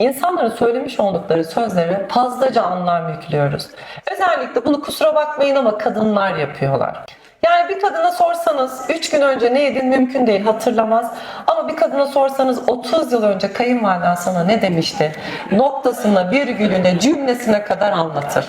İnsanların söylemiş oldukları sözlere fazlaca anlam yüklüyoruz. Özellikle bunu kusura bakmayın ama kadınlar yapıyorlar. Yani bir kadına sorsanız 3 gün önce ne yedin mümkün değil hatırlamaz. Ama bir kadına sorsanız 30 yıl önce kayınvaliden sana ne demişti? Noktasına, virgülüne, cümlesine kadar anlatır.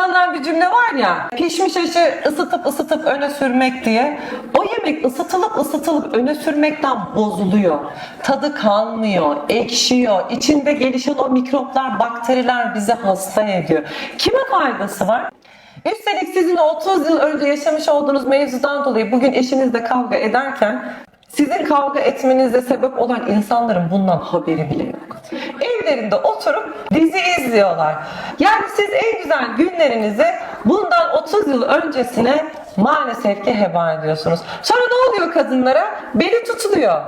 Kullanılan bir cümle var ya pişmiş aşı ısıtıp ısıtıp öne sürmek diye. O yemek ısıtılıp ısıtılıp öne sürmekten bozuluyor. Tadı kalmıyor, ekşiyor. İçinde gelişen o mikroplar, bakteriler bizi hasta ediyor. Kime faydası var? Üstelik sizin 30 yıl önce yaşamış olduğunuz mevzudan dolayı bugün eşinizle kavga ederken sizin kavga etmenize sebep olan insanların bundan haberi bile yok. Evlerinde oturup dizi izliyorlar. Yani siz en güzel günlerinizi bundan 30 yıl öncesine maalesef ki heba ediyorsunuz. Sonra ne oluyor kadınlara? Beli tutuluyor.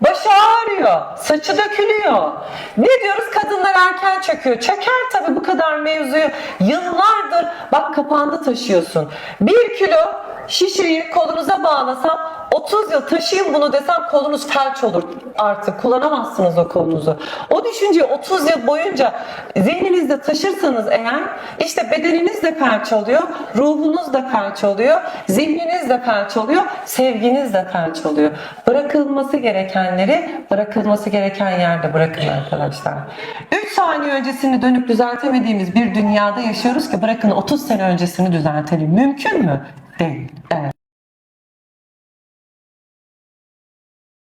Başı ağrıyor, saçı dökülüyor. Ne diyoruz? Kadınlar erken çöküyor. Çöker tabii bu kadar mevzuyu. Yıllardır bak kapağında taşıyorsun. Bir kilo şişeyi kolunuza bağlasam 30 yıl taşıyın bunu desem kolunuz felç olur artık kullanamazsınız o kolunuzu. O düşünceyi 30 yıl boyunca zihninizde taşırsanız eğer işte bedeniniz de felç oluyor, ruhunuz da felç oluyor, zihniniz de felç oluyor, sevginiz de felç oluyor. Bırakılması gerekenleri bırakılması gereken yerde bırakın arkadaşlar. 3 saniye öncesini dönüp düzeltemediğimiz bir dünyada yaşıyoruz ki bırakın 30 sene öncesini düzeltelim. Mümkün mü? Değil. Evet.